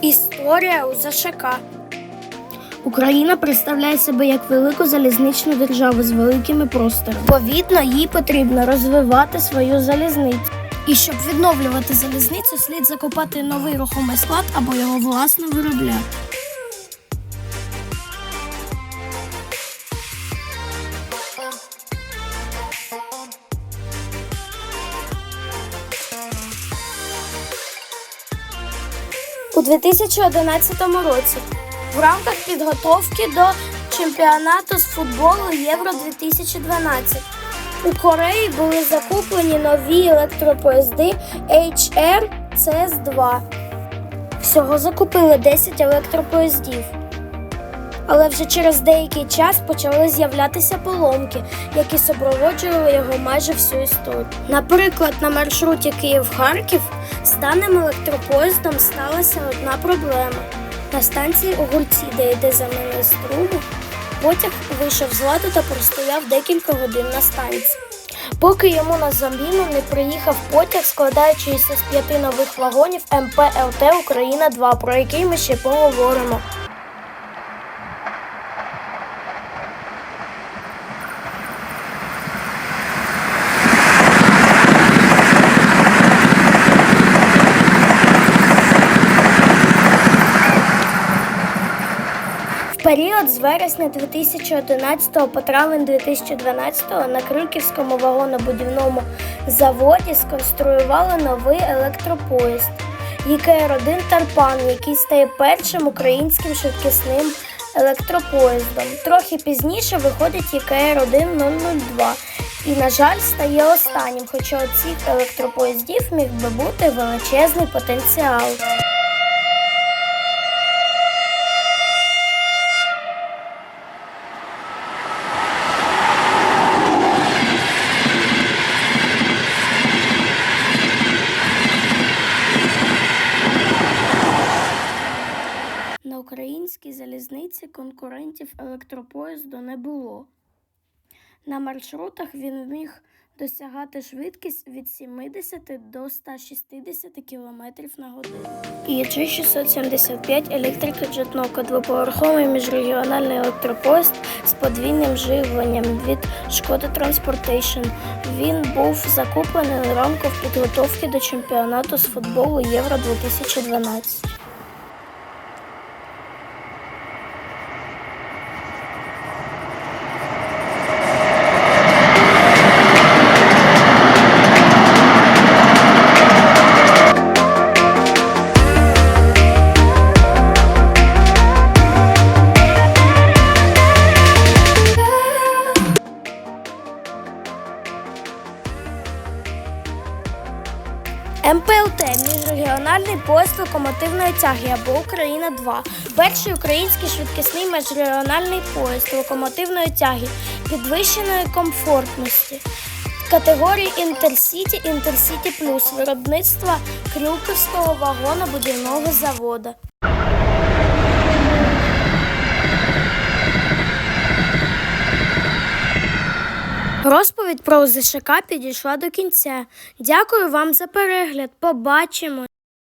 Історія у ЗШК. Україна представляє себе як велику залізничну державу з великими просторами. Повідно, їй потрібно розвивати свою залізницю. І щоб відновлювати залізницю, слід закопати новий рухомий склад або його власно виробляти. У 2011 році в рамках підготовки до чемпіонату з футболу Євро 2012 у Кореї були закуплені нові електропоїзди HR CS2. Всього закупили 10 електропоїздів. Але вже через деякий час почали з'являтися поломки, які супроводжували його майже всю історію. Наприклад, на маршруті Київ-Харків з даним електропоїздом сталася одна проблема. На станції у Гульці, де йде заміна струму, потяг вийшов з ладу та простояв декілька годин на станції. Поки йому на заміну не приїхав потяг, складаючийся з п'яти нових вагонів МП ЛТ Україна 2, про який ми ще поговоримо. Період з вересня 2011 по травень 2012 на Крюківському вагонобудівному заводі сконструювали новий електропоїзд ЄКР-1 Тарпан, який стає першим українським швидкісним електропоїздом. Трохи пізніше виходить ЄКР-1 002 і, на жаль, стає останнім, хоча у цих електропоїздів міг би бути величезний потенціал. На українській залізниці конкурентів електропоїзду не було. На маршрутах він міг досягати швидкість від 70 до 160 км на годину. ІГ 675 електрика Джетнока двоповерховий міжрегіональний електропоїзд з подвійним живленням від Шкода Транспортейшн. Він був закуплений у рамках підготовки до чемпіонату з футболу Євро 2012. МПЛТ міжрегіональний поїзд локомотивної тяги або Україна 2 перший український швидкісний міжрегіональний поїзд локомотивної тяги підвищеної комфортності. Категорії Інтерсіті Інтерсіті Плюс виробництва Крюківського вагонобудівного заводу. Розповідь про ЗШК підійшла до кінця. Дякую вам за перегляд. Побачимо!